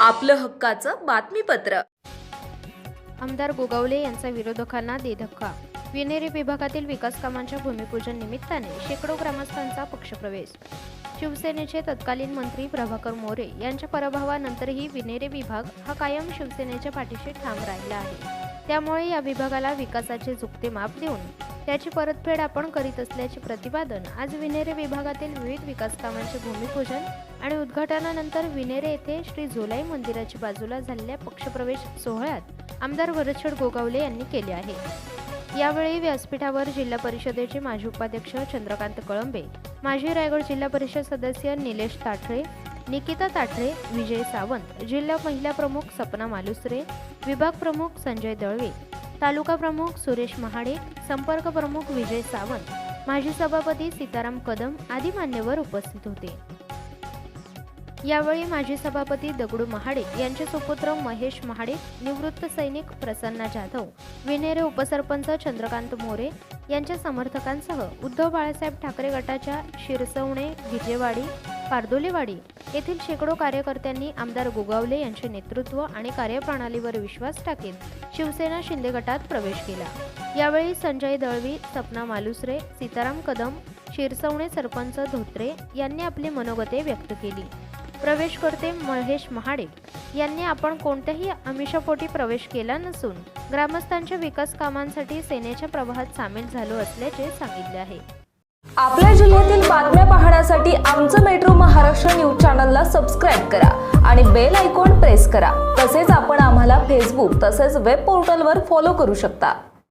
आपलं हक्काचं बातमीपत्र. आमदार गोगावले यांचा विरोधकांना दे धक्का. विनेरी विभागातील विकास कामांच्या भूमिपूजन निमित्ताने शेकडो ग्रामस्थांचा पक्षप्रवेश. शिवसेनेचे तत्कालीन मंत्री प्रभाकर मोरे यांच्या पराभवानंतरही विनेरे विभाग हा कायम शिवसेनेच्या पाठीशी ठाम राहिला आहे. त्यामुळे या विभागाला विकासाचे झुकते माप देऊन त्याची परतफेड आपण करीत असल्याचे प्रतिपादन आज विनेरे विभागातील विविध विकास कामांचे भूमिपूजन आणि उद्घाटनानंतर विनेरे येथे श्री झोलाई मंदिराच्या बाजूला झालेल्या पक्षप्रवेश सोहळ्यात आमदार वरछड गोगावले यांनी केले आहे. यावेळी व्यासपीठावर जिल्हा परिषदेचे माजी उपाध्यक्ष चंद्रकांत कळंबे माजी रायगड जिल्हा परिषद सदस्य निलेश ताठरे निकिता ताठरे विजय सावंत जिल्हा महिला प्रमुख सपना मालुसरे विभाग प्रमुख संजय दळवे तालुका प्रमुख सुरेश महाडे संपर्क प्रमुख विजय सावंत माजी सभापती सीताराम कदम आदी मान्यवर उपस्थित होते. यावेळी माजी सभापती दगडू महाडे यांचे सुपुत्र महेश महाडे निवृत्त सैनिक प्रसन्ना जाधव विनेरे उपसरपंच चंद्रकांत मोरे यांच्या समर्थकांसह उद्धव बाळासाहेब ठाकरे गटाच्या शिरसवणे गिजेवाडी पारदोलेवाडी येथील शेकडो कार्यकर्त्यांनी आमदार गोगावले यांचे नेतृत्व आणि कार्यप्रणालीवर विश्वास टाकीत शिवसेना शिंदे गटात प्रवेश केला. यावेळी संजय दळवी सपना मालुसरे सीताराम कदम शिरसवणे सरपंच धोत्रे यांनी आपली मनोगते व्यक्त केली. प्रवेश करते महेश महाडे. यांनी आपण कोणत्याही आमिषापोटी प्रवेश केला नसून ग्रामस्थांच्या विकास कामांसाठी सेनेच्या प्रवाहात सामील झालो असल्याचे सांगितले आहे. आपल्या जिल्ह्यातील बातम्या पाहण्यासाठी आमचं मेट्रो महाराष्ट्र न्यूज चॅनलला सबस्क्राईब करा आणि बेल आयकॉन प्रेस करा. तसेच आपण आम्हाला फेसबुक तसेच वेब पोर्टलवर फॉलो करू शकता.